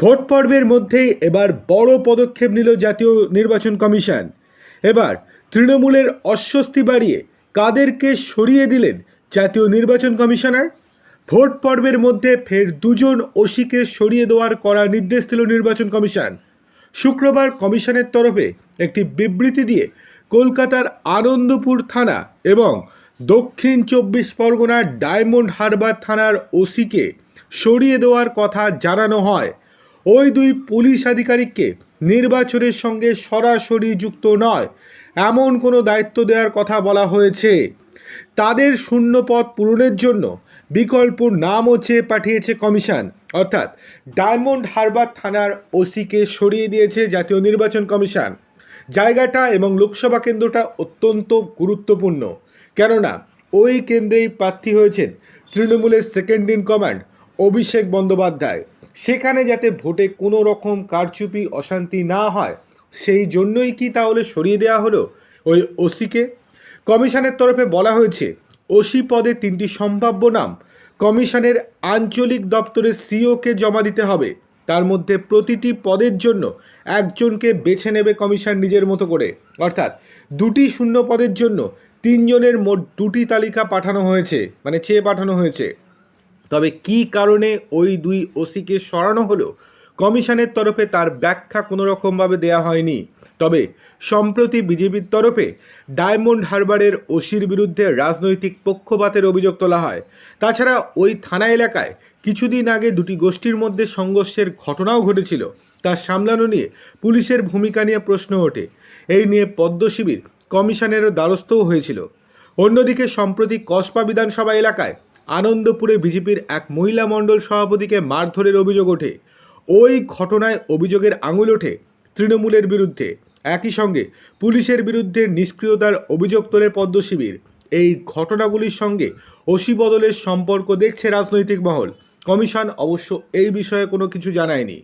Vote পর্বের মধ্যেই এবার বড় পদক্ষেপ নিল জাতীয় নির্বাচন কমিশন। এবার তৃণমূলের অস্বস্তি বাড়িয়ে কাদেরকে সরিয়ে দিলেন জাতীয় নির্বাচন কমিশনার। ভোট পর্বের মধ্যে ফের দুজন ওসিকে সরিয়ে দেওয়ার করা নির্দেশ দিল নির্বাচন কমিশন। শুক্রবার কমিশনের তরফে একটি বিবৃতি দিয়ে কলকাতার আনন্দপুর থানা এবং দক্ষিণ চব্বিশ পরগনার ডায়মন্ড হারবার থানার ওসিকে সরিয়ে দেওয়ার কথা জানানো হয়। ওই দুই পুলিশ আধিকারিককে নির্বাচনের সঙ্গে সরাসরি যুক্ত নয়, এমন কোনো দায়িত্ব দেওয়ার কথা বলা হয়েছে। তাদের শূন্য পদ পূরণের জন্য বিকল্প নামও চেয়ে পাঠিয়েছে কমিশন। অর্থাৎ ডায়মন্ড হারবার থানার ওসিকে সরিয়ে দিয়েছে জাতীয় নির্বাচন কমিশন। জায়গাটা এবং লোকসভা কেন্দ্রটা অত্যন্ত গুরুত্বপূর্ণ। কেননা, ওই কেন্দ্রেই প্রার্থী হয়েছেন তৃণমূলের second in command Abhishek Bandyopadhyay. সেখানে যাতে ভোটে কোনো রকম কারচুপি, অশান্তি না হয়, সেই জন্যই কি তাহলে সরিয়ে দেওয়া হলো ওই ওসিকে? কমিশনের তরফে বলা হয়েছে, ওসি পদে তিনটি সম্ভাব্য নাম। কমিশনের আঞ্চলিক দপ্তরের সিওকে জমা দিতে হবে। তার মধ্যে প্রতিটি পদের জন্য একজনকে বেছে নেবে কমিশন নিজের মতো করে। অর্থাৎ দুটি শূন্য পদের জন্য তিনজনের মোট দুটি তালিকা পাঠানো হয়েছে মানে চেয়ে পাঠানো হয়েছে। তবে কী কারণে ওই দুই ওসিকে সরানো হলো? কমিশনের তরফে তার ব্যাখ্যা কোনো রকমভাবে দেওয়া হয়নি। তবে সম্প্রতি বিজেপির তরফে ডায়মন্ড হারবারের ওসির বিরুদ্ধে রাজনৈতিক পক্ষপাতের অভিযোগ তোলা হয়। তাছাড়া ওই থানা এলাকায় কিছুদিন আগে দুটি গোষ্ঠীর মধ্যে সংঘর্ষের ঘটনাও ঘটেছিল। তা সামলানো নিয়ে পুলিশের ভূমিকা নিয়ে প্রশ্ন ওঠে। এই নিয়ে পদ্ম শিবির কমিশনেরও দ্বারস্থও হয়েছিল। অন্যদিকে সম্প্রতি কসবা বিধানসভা এলাকায় আনন্দপুরে বিজেপির এক মহিলা মণ্ডল সভাপতিকে মারধরের অভিযোগ ওঠে। ওই ঘটনায় অভিযোগের আঙুল ওঠে তৃণমূলের বিরুদ্ধে। একই সঙ্গে পুলিশের বিরুদ্ধে নিষ্ক্রিয়তার অভিযোগ তোলে পদ্মশিবির। এই ঘটনাগুলির সঙ্গে ওসি বদলের সম্পর্ক দেখছে রাজনৈতিক মহল। কমিশন অবশ্য এই বিষয়ে কোনো কিছু জানায়নি।